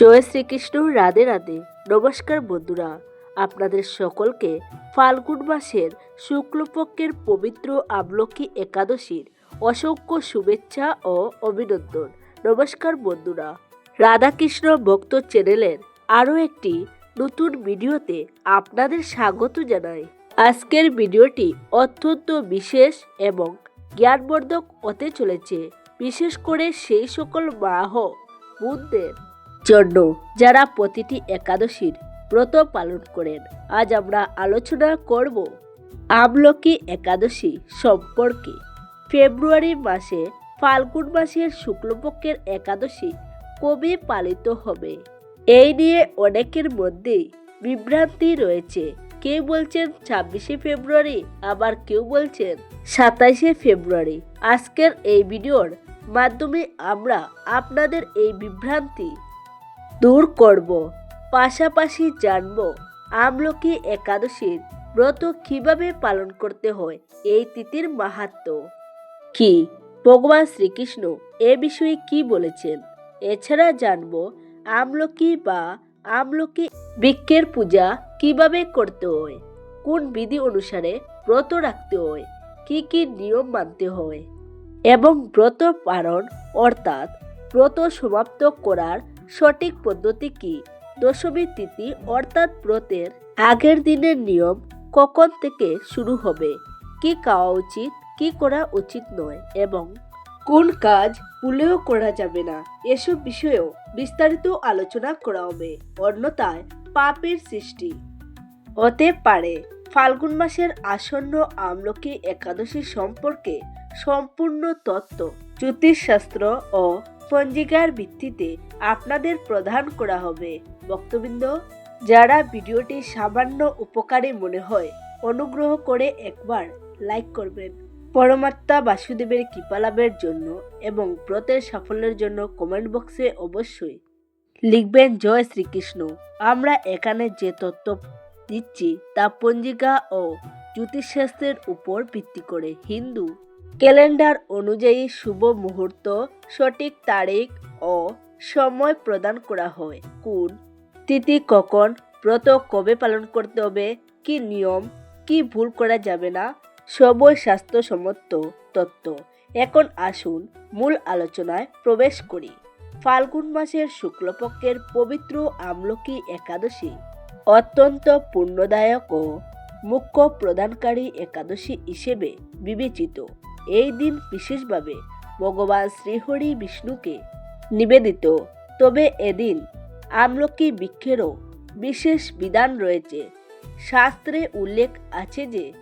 জয় শ্রীকৃষ্ণ, রাধে রাধে। নমস্কার বন্ধুরা, আপনাদের সকলকে ফাল্গুন মাসের শুক্লপক্ষের পবিত্র আমলকি একাদশীর অসংখ্য শুভেচ্ছা ও অভিনন্দন। নমস্কার বন্ধুরা। রাধাকৃষ্ণ ভক্ত চ্যানেলের আরও একটি নতুন ভিডিওতে আপনাদের স্বাগত জানাই। আজকের ভিডিওটি অত্যন্ত বিশেষ এবং জ্ঞানবর্ধক হতে চলেছে। বিশেষ করে সেই সকল মাহ বোনদের জন্য যারা প্রতিটি একাদশীর ব্রত পালন করেন। আজ আমরা আলোচনা করব আমলকি একাদশী সম্পর্কে। ফেব্রুয়ারি মাসে ফাল্গুন মাসের শুক্লপক্ষের একাদশী কবে পালিত হবে? এই নিয়ে অনেকের মধ্যেই বিভ্রান্তি রয়েছে। কেউ বলছেন ছাব্বিশে ফেব্রুয়ারি, আবার কেউ বলছেন সাতাইশে ফেব্রুয়ারি। আজকের এই ভিডিওর মাধ্যমে আমরা আপনাদের এই বিভ্রান্তি দূর করব, পাশাপাশি জানব আমলকি একাদশীর ব্রত কীভাবে পালন করতে হয়, এই তিথির মাহাত্ম্য কি? ভগবান শ্রীকৃষ্ণ এ বিষয়ে কি বলেছেন? এছাড়া জানব আমলকি বা আমলকি বৃক্ষের পূজা কীভাবে করতে হয়, কোন বিধি অনুসারে ব্রত রাখতে হয়, কি কি নিয়ম মানতে হয়, এবং ব্রত পালন অর্থাৎ ব্রত সমাপ্ত করার সঠিক পদ্ধতি কি? দশমী তিথি অর্থাৎ ব্রতের আগের দিনের নিয়ম কখন থেকে শুরু হবে? কি খাওয়া উচিত, কি করা উচিত নয় এবং কোন কাজ ভুলেও করা যাবে না? এসব বিষয়েও বিস্তারিত আলোচনা করা হবে। অন্যথায় পাপের সৃষ্টি হতে পারে। ফাল্গুন মাসের আসন্ন আমলকি একাদশী সম্পর্কে সম্পূর্ণ তত্ত্ব, জ্যোতিষশাস্ত্র ও পঞ্জিকার ভিত্তিতে আপনাদের প্রদান করা হবে। বক্তবৃন্দ যারা ভিডিওটি সামান্য উপকারী মনে হয়, অনুগ্রহ করে একবার লাইক করবেন। পরমাত্মা বাসুদেবের কৃপা লাভের জন্য এবং ব্রতের সাফল্যের জন্য কমেন্ট বক্সে অবশ্যই লিখবেন, জয় শ্রীকৃষ্ণ। আমরা এখানে যে তত্ত্ব দিচ্ছি তা পঞ্জিকা ও জ্যোতিষশাস্ত্রের উপর ভিত্তি করে। হিন্দু ক্যালেন্ডার অনুযায়ী শুভ মুহূর্ত, সঠিক তারিখ ও সময় প্রদান করা হয়। কোন? তিথি কখন? ব্রত কবে পালন করতে হবে? কি নিয়ম? কি ভুল করা যাবে না? সবই স্বাস্থ্যসম্মত তত্ত্ব। এখন আসুন মূল আলোচনায় প্রবেশ করি। ফাল্গুন মাসের শুক্লপক্ষের পবিত্র আমলকি একাদশী অত্যন্ত পুণ্যদায়ক ও মুখ্য প্রদানকারী একাদশী হিসেবে বিবেচিত। এই দিন বিশেষভাবে ভগবান শ্রীহরি বিষ্ণুকে নিবেদিত। তবে এদিন আমলকি বৃক্ষেরও বিশেষ বিধান রয়েছে। শাস্ত্রে উল্লেখ আছে যে,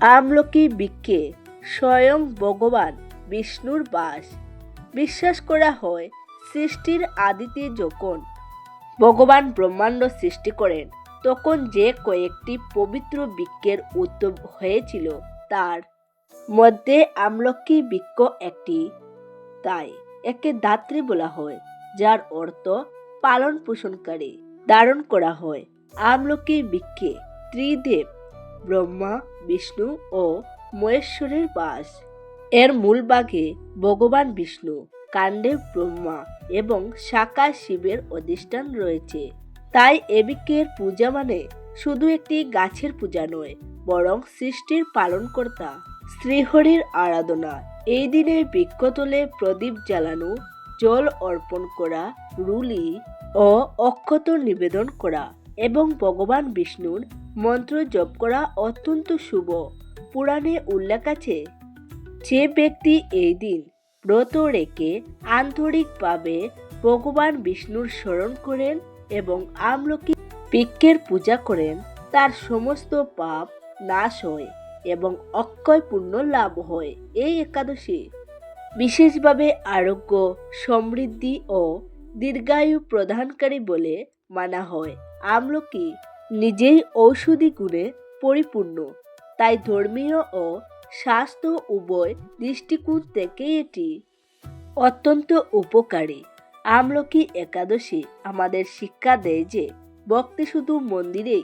আমলকি বৃক্ষে স্বয়ং ভগবান বিষ্ণুর বাস। বিশ্বাস করা হয়, সৃষ্টির আদিতে যখন ভগবান ব্রহ্মাণ্ড সৃষ্টি করেন, তখন যে কয়েকটি পবিত্র বৃক্ষের উদ্যোগ হয়েছিল, তার মধ্যে আমলকি বৃক্ষ একটি। তাই একে দাত্রী বলা হয়, যার অর্থ পালন পোষণকারী, ধারণ করা হয়। আমলকি বৃক্ষে ত্রিদেব, ব্রহ্মা, বিষ্ণু ও মহেশ্বরের বাস। এর মূল ভাগে ভগবান বিষ্ণু কাণ্ডে ব্রহ্মা এবং শাখা শিবের অধিষ্ঠান রয়েছে। তাই এ বৃক্ষের পূজা মানে শুধু একটি গাছের পূজা নয়, বরং সৃষ্টির পালনকর্তা। শ্রীহরির আরাধনা। এই দিনে বৃক্ষতলে প্রদীপ জ্বালানো, জল অর্পণ করা, রুলি ও অক্ষত নিবেদন করা এবং ভগবান বিষ্ণুর মন্ত্র জপ করা অত্যন্ত শুভ। পুরাণে উল্লেখ আছে, যে ব্যক্তি এই দিন ব্রত রেখে আন্তরিকভাবে ভগবান বিষ্ণুর স্মরণ করেন এবং আমলকি বৃক্ষের পূজা করেন, তার সমস্ত পাপ নাশ হয়। এবং অক্ষয় পুণ্য লাভ হয় এই একাদশী। বিশেষভাবে আরোগ্য, সমৃদ্ধি ও দীর্ঘায়ু প্রদানকারী বলে মানা হয়। আমলকি নিজেই ঔষধি গুণে পরিপূর্ণ। তাই ধর্মীয় ও স্বাস্থ্য উভয় দৃষ্টিকোণ থেকে এটি অত্যন্ত উপকারী। আমলকি একাদশী আমাদের শিক্ষা দেয় যে ভক্তি শুধু মন্দিরেই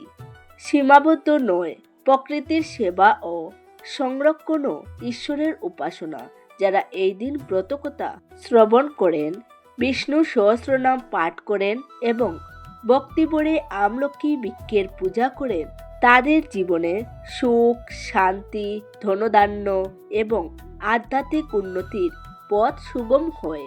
সীমাবদ্ধ নয় প্রকৃতির সেবা ও সংরক্ষণ ও ঈশ্বরের উপাসনা। যারা এই দিন ব্রতকথা শ্রবণ করেন, বিষ্ণু সহস্রনাম পাঠ করেন এবং ভক্তি ভরে আমলকি বৃক্ষের পূজা করেন, তাদের জীবনে সুখ, শান্তি ধনদান্য এবং আধ্যাত্মিক উন্নতির পথ সুগম হয়।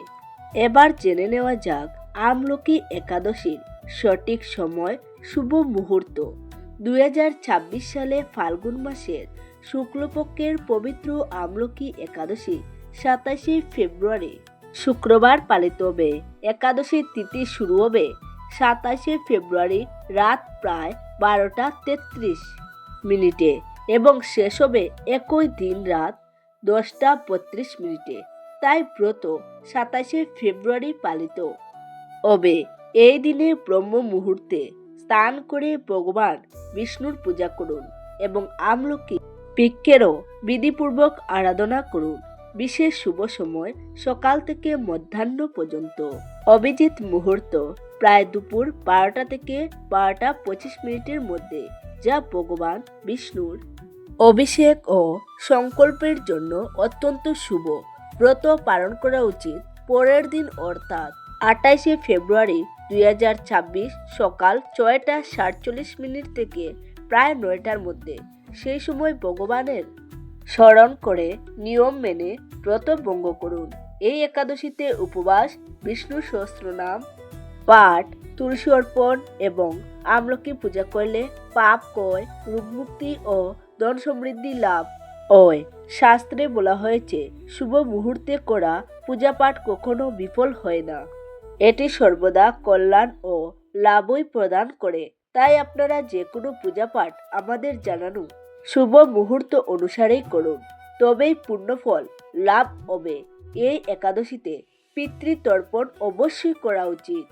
এবার জেনে নেওয়া যাক আমলকি একাদশীর সঠিক সময়, শুভ মুহূর্ত। দু হাজার ছাব্বিশ সালে ফাল্গুন মাসের শুক্লপক্ষের পবিত্র আমলকি একাদশী সাতাশে ফেব্রুয়ারি শুক্রবার পালিত হবে। একাদশীর তিথি শুরু হবে সাতাশে ফেব্রুয়ারি রাত প্রায় বারোটা তেত্রিশ মিনিটে এবং শেষ হবে একই দিন রাত দশটা বত্রিশ মিনিটে। তাই ব্রত সাতাশে ফেব্রুয়ারি পালিত হবে। এই দিনে ব্রহ্ম মুহূর্তে স্নান করে ভগবান বিষ্ণুর পূজা করুন এবং আমলকি বৃক্ষেরও বিধিপূর্বক আরাধনা করুন। বিশেষ শুভ সময় সকাল থেকে মধ্যাহ্ন পর্যন্ত। অভিজিৎ মুহূর্ত প্রায় দুপুর বারোটা থেকে বারোটা পঁচিশ মিনিটের মধ্যে, যা ভগবান বিষ্ণুর অভিষেক ও সংকল্পের জন্য অত্যন্ত শুভ। ব্রত পালন করা উচিত। পরের দিন অর্থাৎ আটাইশে ফেব্রুয়ারি দুই হাজার ছাব্বিশ সকাল ছয়টা সাতচল্লিশ মিনিট থেকে প্রায় নয়টার মধ্যে সেই সময় ভগবানের স্মরণ করে নিয়ম মেনে ব্রত ভঙ্গ করুন। এই একাদশীতে উপবাস, বিষ্ণু সহস্রনাম পাঠ, তুলসী অর্পণ এবং আমলকি পূজা করলে পাপ কয়, রোগমুক্তি ও ধন সমৃদ্ধি লাভ হয়। শাস্ত্রে বলা হয়েছে, শুভ মুহূর্তে করা পূজা পাঠ কখনো বিফল হয় না। এটি সর্বদা কল্যাণ ও লাভই প্রদান করে। তাই আপনারা যে কোনো পূজা পাঠ আমাদের জানানো শুভ মুহূর্ত অনুসারেই করুন। তবেই পূর্ণফল লাভ হবে। এই একাদশীতে পিতৃতর্পণ অবশ্যই করা উচিত।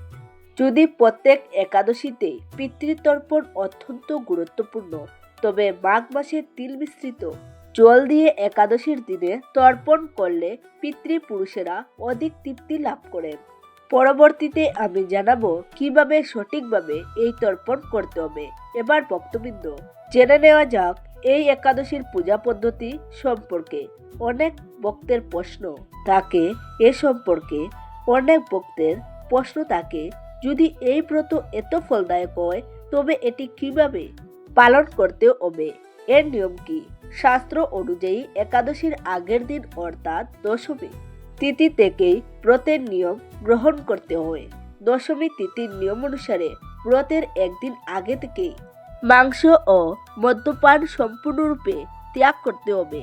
যদি প্রত্যেক একাদশীতে পিতৃতর্পণ অত্যন্ত গুরুত্বপূর্ণ, তবে মাঘ মাসে তিল মিশ্রিত জল দিয়ে একাদশীর দিনে তর্পণ করলে পিতৃপুরুষেরা অধিক তৃপ্তি লাভ করেন। পরবর্তীতে আমি জানাব কীভাবে সঠিকভাবে এই তর্পণ করতে হবে। এবার বক্তবৃন্দ জেনে নেওয়া যাক এই একাদশীর পূজা পদ্ধতি সম্পর্কে। অনেক ভক্তের প্রশ্ন থাকে এ সম্পর্কে, অনেক ভক্তের প্রশ্ন থাকে, যদি এই ব্রত এত ফলদায়ক হয়, তবে এটি কীভাবে পালন করতে হবে? এর নিয়ম কি? শাস্ত্র অনুযায়ী একাদশীর আগের দিন অর্থাৎ দশমী তিথি থেকেই ব্রতের নিয়ম গ্রহণ করতে হয়। দশমী তিথির নিয়ম অনুসারে ব্রতের একদিন আগে থেকেই মাংস ও মদ্যপান সম্পূর্ণরূপে ত্যাগ করতে হবে।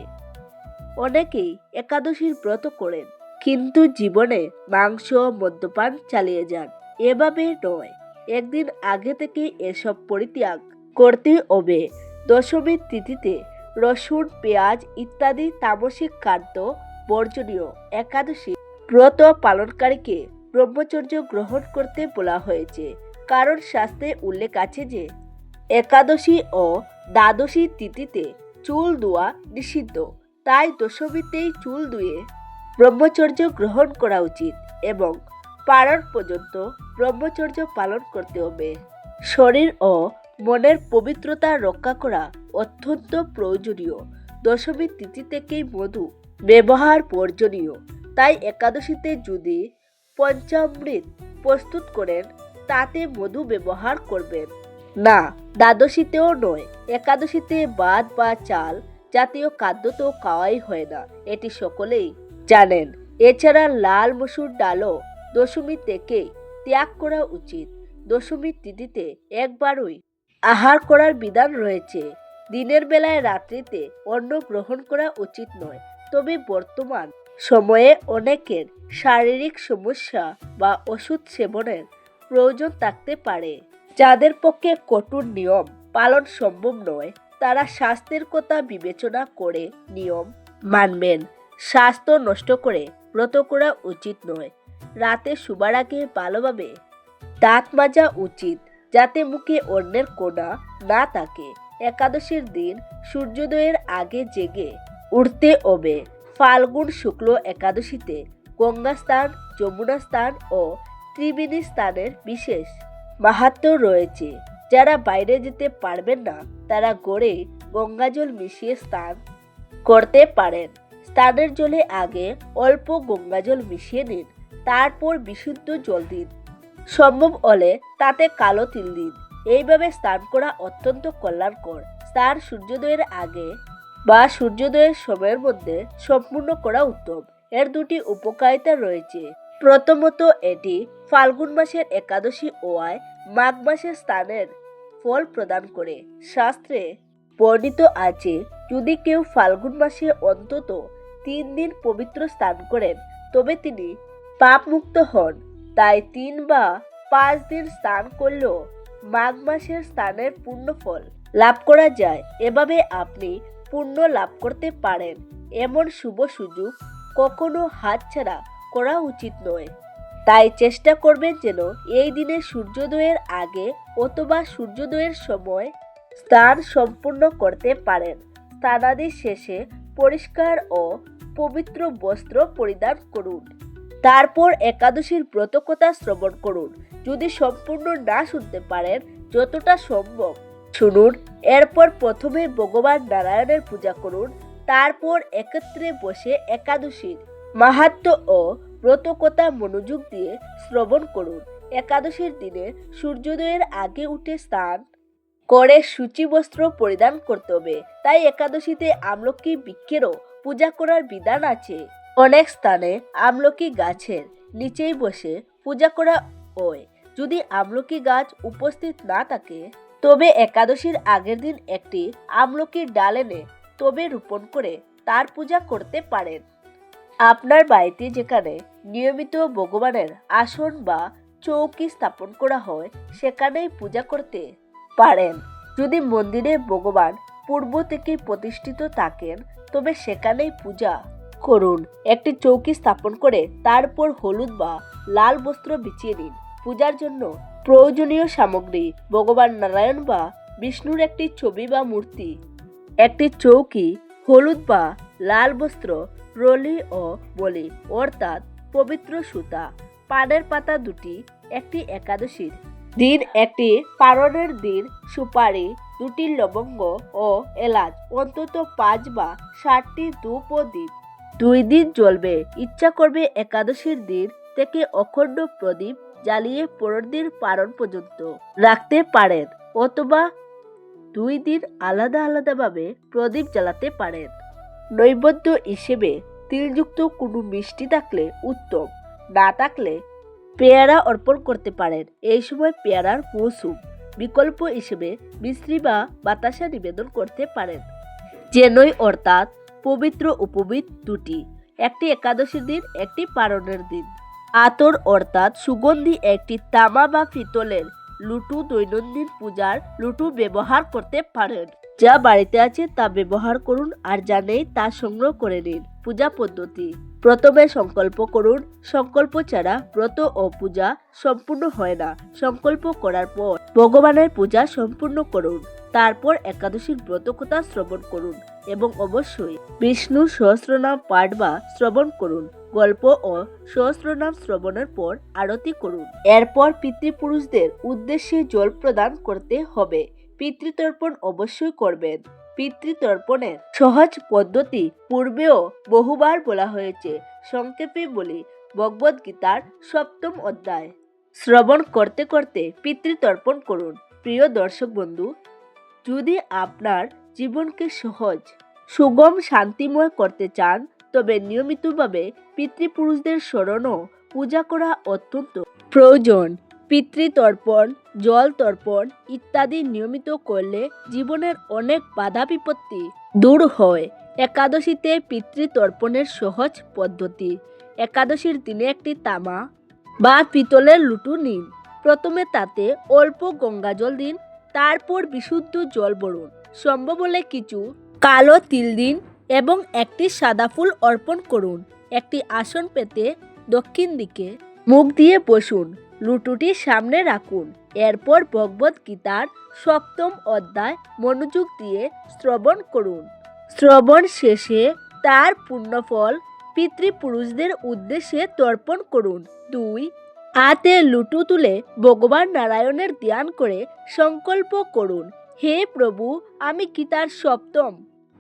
অনেকেই একাদশীর ব্রত করেন, কিন্তু জীবনে মাংস মদ্যপান চালিয়ে যান। এভাবে নয়, একদিন আগে থেকে এসব পরিত্যাগ করতে হবে। দশমীর তিথিতে রসুন, পেঁয়াজ ইত্যাদি তামসিক খাদ্য বর্জনীয় একাদশী ব্রত পালনকারীকে ব্রহ্মচর্য গ্রহণ করতে বলা হয়েছে। কারণ শাস্ত্রে উল্লেখ আছে যে, একাদশী ও দ্বাদশী তিথিতে চুল ধোয়া নিষিদ্ধ। তাই দশমীতেই চুল ধুয়ে ব্রহ্মচর্য গ্রহণ করা উচিত এবং পারণ পর্যন্ত ব্রহ্মচর্য পালন করতে হবে। শরীর ও মনের পবিত্রতা রক্ষা করা অত্যন্ত প্রয়োজনীয়। দশমী তিথি থেকেই মধু ব্যবহার বর্জনীয় তাই একাদশীতে যদি পঞ্চামৃত প্রস্তুত করেন, তাতে মধু ব্যবহার করবেন। না, দ্বাদশীতেও নয়। একাদশীতে ভাত বা চাল জাতীয় খাদ্য তো খাওয়াই হয় না, এটি সকলেই জানেন। এছাড়া লাল মসুর ডালও দশমী থেকে ত্যাগ করা উচিত। দশমীর তিথিতে একবারই আহার করার বিধান রয়েছে। দিনের বেলায় রাত্রিতে অন্ন গ্রহণ করা উচিত নয়। তবে বর্তমান সময়ে অনেকের শারীরিক সমস্যা বা ওষুধ সেবনের প্রয়োজন থাকতে পারে। যাদের পক্ষে কঠোর নিয়ম পালন সম্ভব নয়, তারা স্বাস্থ্যের কথা বিবেচনা করে নিয়ম মানবেন। স্বাস্থ্য নষ্ট করে ব্রত করা উচিত নয়। রাতে শুবার আগে ভালোভাবে দাঁত মাজা উচিত, যাতে মুখে অন্যের কোনা না থাকে। একাদশীর দিন সূর্যোদয়ের আগে জেগে উঠতে হবে। ফাল্গুন শুক্ল একাদশীতে গঙ্গা স্থান যমুনা স্থান ও ত্রিবেণী স্থানের বিশেষ মাহাত্ম্য রয়েছে। যারা বাইরে যেতে পারবেন না, তারা গড়ে গঙ্গাজল মিশিয়ে স্নান করতে পারেন। স্নানের জলে আগে অল্প গঙ্গাজল মিশিয়ে নিন, তারপর বিশুদ্ধ জল দিন। সম্ভব হলে তাতে কালো তিল দিন। এইভাবে স্নান করা অত্যন্ত কল্যাণকর। স্নান সূর্যোদয়ের আগে বা সূর্যোদয়ের সময়ের মধ্যে সম্পূর্ণ করা উত্তম। এর দুটি উপকারিতা রয়েছে। প্রথমত, এটি ফাল্গুন মাসের একাদশী ওয়ায় মাঘ মাসের স্থানের ফল প্রদান করে। শাস্ত্রে বর্ণিত আছে, যদি কেউ ফাল্গুন মাসে অন্তত তিন দিন পবিত্র স্নান করেন, তবে তিনি পাপ মুক্ত হন। তাই তিন বা পাঁচ দিন স্নান করলেও মাঘ মাসের স্নানের পূর্ণ ফল লাভ করা যায়। এভাবে আপনি পুণ্য লাভ করতে পারেন। এমন শুভ সুযোগ কখনো হাতছাড়া করা উচিত নয়। তাই চেষ্টা করবেন যেন এই দিনে সূর্যোদয়ের আগে অথবা সূর্যোদয়ের সময় স্নান সম্পূর্ণ করতে পারেন। স্নানাদি শেষে পরিষ্কার ও পবিত্র বস্ত্র পরিধান করুন। তারপর একাদশীর ব্রতকথা শ্রবণ করুন। যদি সম্পূর্ণ না শুনতে পারেন, যতটা সম্ভব শুনুন। এরপর প্রথমে ভগবান নারায়ণের পূজা করুন, তারপর একত্রে বসে একাদশীর মাহাত্ম ও ব্রতকথা মনোযোগ দিয়ে শ্রবণ করুন। একাদশীর দিনে সূর্যোদয়ের আগে উঠে স্নান করে সূচি বস্ত্র পরিধান করতে হবে। তাই একাদশীতে আমলকি বৃক্ষেরও পূজা করার বিধান আছে। অনেক স্থানে আমলকি গাছের নিচেই বসে পূজা করা হয়। যদি আমলকি গাছ উপস্থিত না থাকে তবে একাদশীর আগের দিন একটি আমলকির ডাল এনে তবে রোপণ করে তার পূজা করতে পারেন। আপনার বাড়িতে যেখানে নিয়মিত ভগবানের আসন বা চৌকি স্থাপন করা হয়, সেখানেই পূজা করতে পারেন। যদি মন্দিরে ভগবান পূর্ব থেকে প্রতিষ্ঠিত থাকেন, তবে সেখানেই পূজা করুন। একটি চৌকি স্থাপন করে তারপর হলুদ বা লাল বস্ত্র বিছিয়ে দিন পূজার জন্য প্রয়োজনীয় সামগ্রী, ভগবান নারায়ণ বা বিষ্ণুর একটি ছবি বা মূর্তি, একটি চৌকি, হলুদ বা লাল বস্ত্র, রলি ও বলি, অর্থাৎ পবিত্র সুতা, পানের পাতা দুটি, একটি একাদশীর দিন, একটি পারণের দিন, সুপারি, দুটি লবঙ্গ ও এলাচ, অন্তত পাঁচ বা ষাটটি ধূপ ও দ্বীপ দুই দিন জ্বলবে। ইচ্ছা করবে একাদশীর দিন থেকে অখণ্ড প্রদীপ জ্বালিয়ে পরের দিন পারণ পর্যন্ত রাখতে পারেন অথবা দুই দিন আলাদা আলাদাভাবে প্রদীপ জ্বালাতে পারেন। নৈবেদ্য হিসেবে তিলযুক্ত কোনো মিষ্টি থাকলে উত্তম, না থাকলে পেয়ারা অর্পণ করতে পারেন। এই সময় পেয়ারার মৌসুম বিকল্প হিসেবে মিশ্রি বা বাতাসা নিবেদন করতে পারেন। জেনই অর্থাৎ পবিত্র উপবিদ দুটি, একটি একাদশীর দিন, একটি পারণের দিন। আতর অর্থাৎ সুগন্ধি একটি তামা বা পিতলের লুটু দৈনন্দিন পূজার লুটু ব্যবহার করতে পারেন। যা বাড়িতে আছে তা ব্যবহার করুন আর যা নেই তা সংগ্রহ করে নিন। পূজা পদ্ধতি। প্রথমে সংকল্প করুন। সংকল্প ছাড়া ব্রত ও পূজা সম্পূর্ণ হয় না। সংকল্প করার পর ভগবানের পূজা সম্পূর্ণ করুন। তারপর একাদশীর ব্রতকথা শ্রবণ করুন এবং অবশ্যই বিষ্ণু সহস্রনাম পাঠ বা শ্রবণ করুন। গল্প ও সহস্রনাম শ্রবণের পর আরতি করুন। এরপর পিতৃপুরুষদের উদ্দেশ্যে জল প্রদান করতে হবে। পিতৃতর্পণ অবশ্যই করবেন। পিতৃতর্পণের সহজ পদ্ধতি পূর্বেও বহুবার বলা হয়েছে। সংক্ষেপে বলি ভগবদ গীতার সপ্তম অধ্যায়। শ্রবণ করতে করতে পিতৃতর্পণ করুন। প্রিয় দর্শক বন্ধু, যদি আপনার জীবনকে সহজ, সুগম, শান্তিময় করতে চান তবে নিয়মিতভাবে পিতৃপুরুষদের স্মরণ ও পূজা করা অত্যন্ত প্রয়োজন। পিতৃতর্পণ জল তর্পণ ইত্যাদি নিয়মিত করলে জীবনের অনেক বাধা বিপত্তি দূর হয়। একাদশীতে পিতৃতর্পণের সহজ পদ্ধতি। একাদশীর দিনে একটি তামা বা পিতলের লুটু নিন। প্রথমে তাতে অল্প গঙ্গা জল দিন, তারপর বিশুদ্ধ জল ভরুন সম্ভব হলে কিছু কালো তিল দিন এবং একটি সাদা ফুল অর্পণ করুন। একটি আসন পেতে দক্ষিণ দিকে মুখ দিয়ে বসুন। লুটুটি সামনে রাখুন। এরপর ভগবত গীতার সপ্তম অধ্যায় মনোযোগ দিয়ে শ্রবণ করুন। শ্রবণ শেষে তার পুণ্যফল পিতৃপুরুষদের উদ্দেশ্যে তর্পণ করুন। দুই, হাতে লুটু তুলে ভগবান নারায়ণের ধ্যান করে সংকল্প করুন, হে প্রভু, আমি গীতার সপ্তম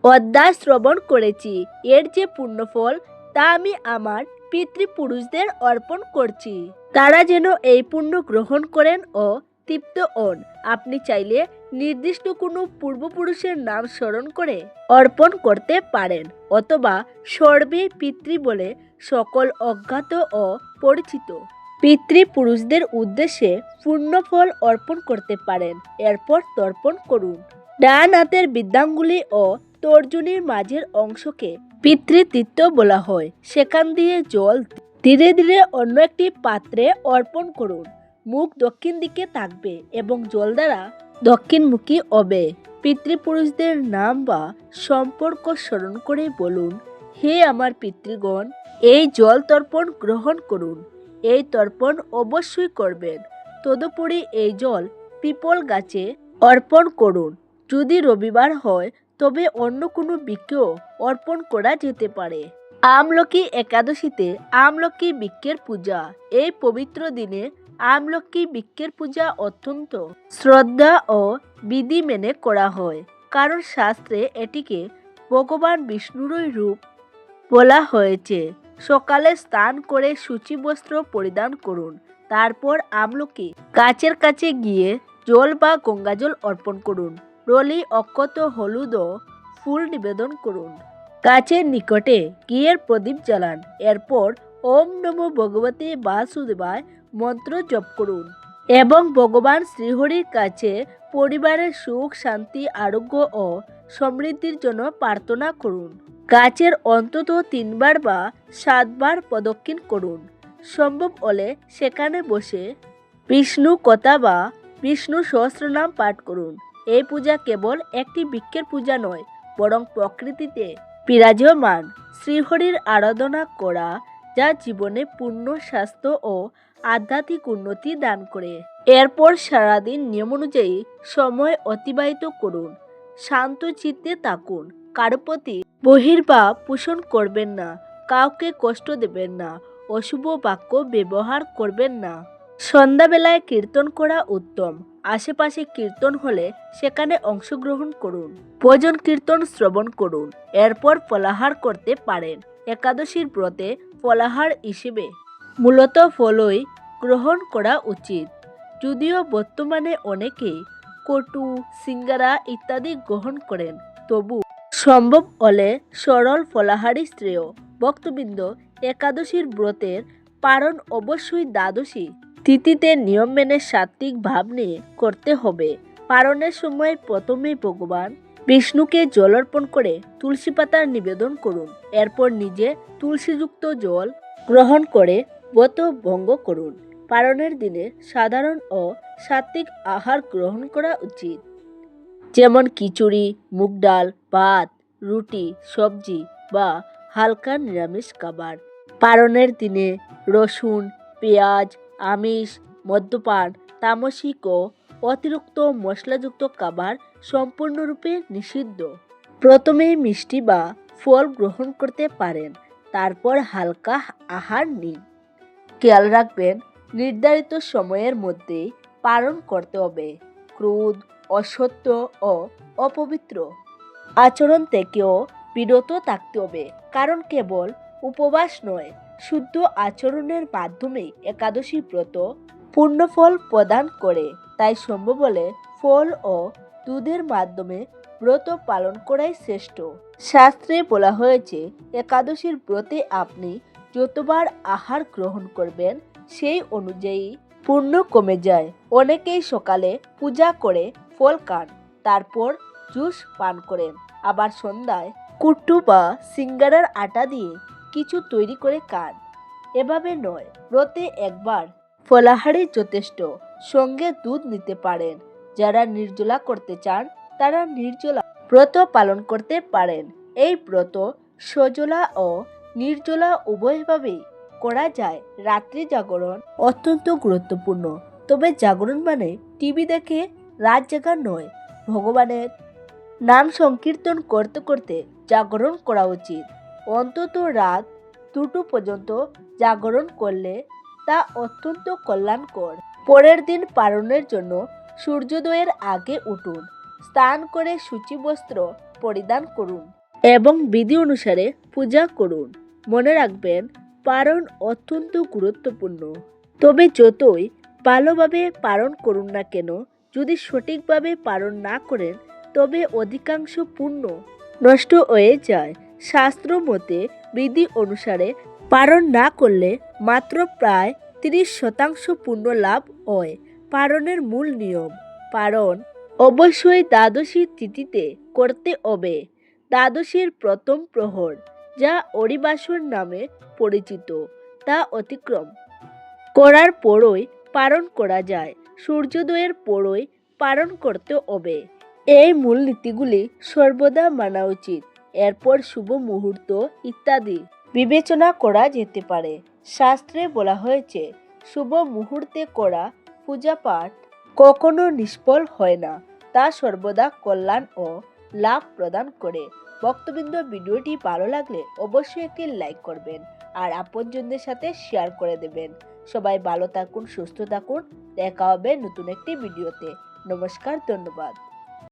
অধ্যায় শ্রবণ করেছি। এর যে পুণ্যফল তা আমি আমার পিতৃপুরুষদের অর্পণ করছি। তারা যেন এই পুণ্য গ্রহণ করেন ও তৃপ্ত হন। আপনি চাইলে নির্দিষ্ট কোনো পূর্বপুরুষের নাম স্মরণ করে অর্পণ করতে পারেন, অথবা সর্বে পিতৃ বলে সকল অজ্ঞাত ও পরিচিত পিতৃপুরুষদের উদ্দেশ্যে পূর্ণফল অর্পণ করতে পারেন। এরপর তর্পণ করুন। ডান হাতের বিদ্যাঙ্গুলি ও তর্জনীর মাঝের অংশকে পিতৃতীর্থ বলা হয়। সেখান দিয়ে জল ধীরে ধীরে অন্য একটি পাত্রে অর্পণ করুন। মুখ দক্ষিণ দিকে থাকবে এবং জল দ্বারা দক্ষিণমুখী হবে। পিতৃপুরুষদের নাম বা সম্পর্ক স্মরণ করে বলুন, হে আমার পিতৃগণ, এই জল তর্পণ গ্রহণ করুন। এই তর্পণ অবশ্যই করবেন। তদুপরি এই জল পিপল গাছে অর্পণ করুন। যদি রবিবার হয় তবে অন্য কোনো বৃক্ষেও অর্পণ করা যেতে পারে। আমলকি একাদশীতে আমলকি বৃক্ষের পূজা। এই পবিত্র দিনে আমলকি বৃক্ষের পূজা অত্যন্ত শ্রদ্ধা ও বিধি মেনে করা হয়। কারণ শাস্ত্রে এটিকে ভগবান বিষ্ণুরই রূপ বলা হয়েছে। সকালে স্নান করে সূচি বস্ত্র পরিধান করুন। তারপর আমলকি গাছের কাছে গিয়ে জল বা গঙ্গাজল অর্পণ করুন। রলি অক্ষত হলুদ ফুল নিবেদন করুন। গাছের নিকটে ঘিয়ের প্রদীপ জ্বালান। এরপর ওম নমো ভগবতী বাসুদেবায় মন্ত্র জপ করুন এবং ভগবান শ্রীহরির কাছে পরিবারের সুখ, শান্তি, আরোগ্য ও সমৃদ্ধির জন্য প্রার্থনা করুন। গাছের অন্তত তিনবার বা সাতবার প্রদক্ষিণ করুন। সম্ভব হলে সেখানে বসে বিষ্ণু কথা বা বিষ্ণু সহস্রনাম পাঠ করুন। এই পূজা কেবল একটি বৃক্ষের পূজা নয়, বরং প্রকৃতিতে বিরাজমান। শ্রীহরির আরাধনা করা যা জীবনে পূর্ণ স্বাস্থ্য ও আধ্যাত্মিক উন্নতি দান করে। এরপর সারাদিন নিয়ম অনুযায়ী সময় অতিবাহিত করুন, শান্ত চিত্তে থাকুন। কারও প্রতি বহির্ভাব পোষণ করবেন না, কাউকে কষ্ট দেবেন না, অশুভ বাক্য ব্যবহার করবেন না। সন্ধ্যাবেলায় কীর্তন করা উত্তম। আশেপাশে কীর্তন হলে সেখানে অংশগ্রহণ করুন। ভজন কীর্তন শ্রবণ করুন। এরপর ফলাহার করতে পারেন। একাদশীর ব্রতে ফলাহার হিসেবে মূলত ফলই গ্রহণ করা উচিত। যদিও বর্তমানে অনেকেই কটু, সিঙ্গারা ইত্যাদি গ্রহণ করেন, তবু সম্ভব হলে সরল ফলাহারই শ্রেয়। ভক্তবৃন্দ, একাদশীর ব্রতের পারণ অবশ্যই দ্বাদশী তিথিতে নিয়ম মেনে সাত্বিক ভাব নিয়ে করতে হবে। পারণের সময় প্রথমে ভগবান বিষ্ণুকে জল অর্পণ করে তুলসী পাতার নিবেদন করুন। এরপর নিজে তুলসীযুক্ত জল গ্রহণ করে ব্রত ভঙ্গ করুন। পারণের দিনে সাধারণ ও সাত্বিক আহার গ্রহণ করা উচিত। যেমন খিচুড়ি, মুগ ডাল, ভাত, রুটি, সবজি বা হালকা নিরামিষ খাবার। পারণের দিনে রসুন, পেঁয়াজ আমিষ, মদ্যপান, তামসিক ও অতিরিক্ত মশলাযুক্ত খাবার সম্পূর্ণরূপে নিষিদ্ধ। প্রথমে মিষ্টি বা ফল গ্রহণ করতে পারেন, তারপর হালকা আহার নিন। খেয়াল রাখবেন, নির্ধারিত সময়ের মধ্যেই পালন করতে হবে ক্রোধ অসত্য ও অপবিত্র। আচরণ থেকেও বিরত থাকতে হবে, কারণ কেবল উপবাস নয় শুদ্ধ আচরণের মাধ্যমেই একাদশী ব্রত পূর্ণফল প্রদান করে। তাই সম্ভব হলে ফল ও দুধের মাধ্যমে ব্রত পালন করাই শ্রেষ্ঠ। শাস্ত্রে বলা হয়েছে, একাদশীর ব্রতে আপনি যতবার আহার গ্রহণ করবেন, সেই অনুযায়ী পূর্ণ কমে যায়। অনেকেই সকালে পূজা করে ফল খান, তারপর জুস পান করেন। আবার সন্ধ্যায় কুট্টু বা সিঙ্গারার আটা দিয়ে কিছু তৈরি করে খান এভাবে নয়, ব্রতে একবার ফলাহারই যথেষ্ট। সঙ্গে দুধ নিতে পারেন। যারা নির্জলা করতে চান, তারা নির্জলা ব্রত পালন করতে পারেন। এই ব্রত সজলা ও নির্জলা উভয়ভাবেই করা যায়। রাত্রি জাগরণ অত্যন্ত গুরুত্বপূর্ণ। তবে জাগরণ মানে টিভি দেখে রাত জাগা নয়। ভগবানের নাম সংকীর্তন করতে করতে জাগরণ করা উচিত। অন্তত রাত দুটো পর্যন্ত জাগরণ করলে তা অত্যন্ত কল্যাণকর। পরের দিন পালনের জন্য সূর্যোদয়ের আগে উঠুন, স্নান করে সূচিবস্ত্র পরিধান করুন এবং বিধি অনুসারে পূজা করুন। মনে রাখবেন, পালন অত্যন্ত গুরুত্বপূর্ণ। তবে যতই ভালোভাবে পালন করুন না কেন, যদি সঠিকভাবে পালন না করেন, তবে অধিকাংশ পূর্ণ নষ্ট হয়ে যায়। শাস্ত্র মতে বিধি অনুসারে পালন না করলে মাত্র প্রায় তিরিশ শতাংশ পূর্ণ লাভ হয়, পালনের মূল নিয়ম। পালন অবশ্যই দ্বাদশী তিথিতে করতে হবে। দ্বাদশীর প্রথম প্রহর, যা অরিবাসর নামে পরিচিত, তা অতিক্রম। করার পরই পালন করা যায়, সূর্যোদয়ের পরই পালন করতে হবে। এই মূলনীতিগুলি সর্বদা মানা উচিত। এরপর শুভ মুহূর্ত ইত্যাদি বিবেচনা করা যেতে পারে। শাস্ত্রে বলা হয়েছে, শুভ মুহূর্তে করা পূজা পাঠ কখনো নিষ্ফল হয় না, তা সর্বদা কল্যাণ ও লাভ প্রদান করে। ভক্তবৃন্দ ভিডিওটি ভালো লাগলে অবশ্যই একটি লাইক করবেন আর আপনজনদের সাথে শেয়ার করে দেবেন। সবাই ভালো থাকুন, সুস্থ থাকুন, দেখা হবে নতুন একটি ভিডিওতে। নমস্কার, ধন্যবাদ।